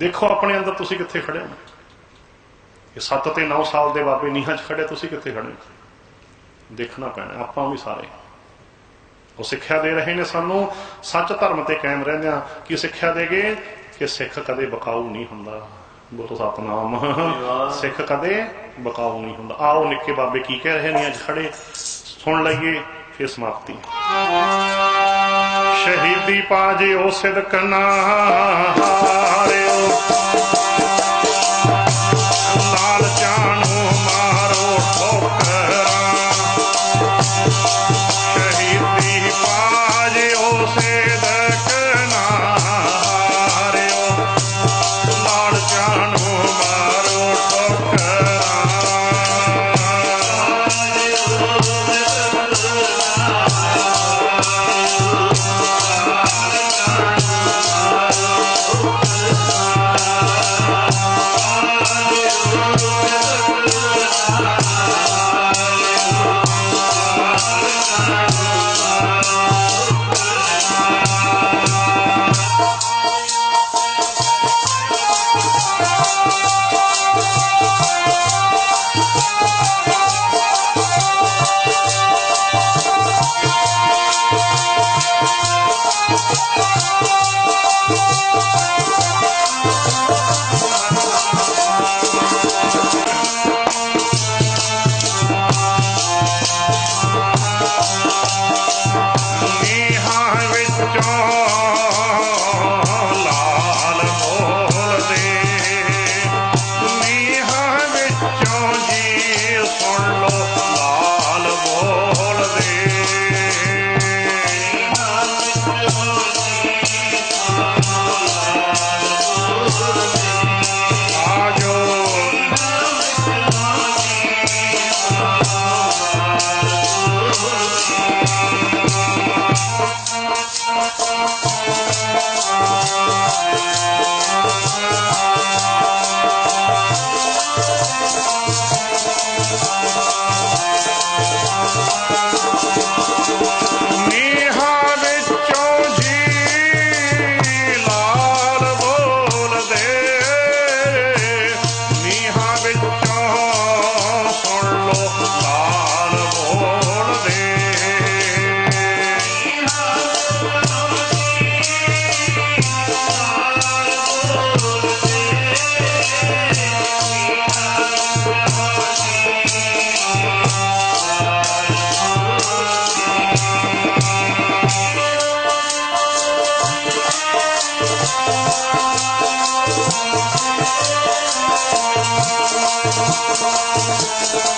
ਦੇਖੋ ਆਪਣੇ ਅੰਦਰ ਤੁਸੀਂ ਕਿੱਥੇ ਖੜੇ ਹੋ? ਇਹ 7 ਤੇ 9 ਸਾਲ ਦੇ ਬਾਬੇ ਨੀਹਾਂ 'ਚ ਖੜੇ, ਤੁਸੀਂ ਕਿੱਥੇ ਖੜੇ ਦੇਖਣਾ ਪੈਣਾ, ਆਪਾਂ ਵੀ ਸਾਰੇ। ਉਹ ਸਿੱਖਿਆ ਦੇ ਰਹੇ ਨੇ ਸਾਨੂੰ, ਸੱਚ ਧਰਮ ਤੇ ਕਾਇਮ ਰਹਿੰਦਿਆਂ ਕੀ ਸਿੱਖਿਆ ਦੇਗੇ? ਕਿ ਸਿੱਖ ਕਦੇ ਬਕਾਊ ਨਹੀਂ ਹੁੰਦਾ। ਬੋਲੋ ਸਤਨਾਮ। ਸਿੱਖ ਕਦੇ ਬਕਾਊ ਨਹੀਂ ਹੁੰਦਾ। ਆਓ ਨਿੱਕੇ ਬਾਬੇ ਕੀ ਕਹਿ ਰਹੇ ਨੇ, ਅੱਜ ਖੜੇ। ਸੁਣ ਲਈਏ, ਫਿਰ ਸਮਾਪਤੀ। ਸ਼ਹੀਦੀ ਪਾਜਿਓ ਸਿਦਕ ਨਾ Música Música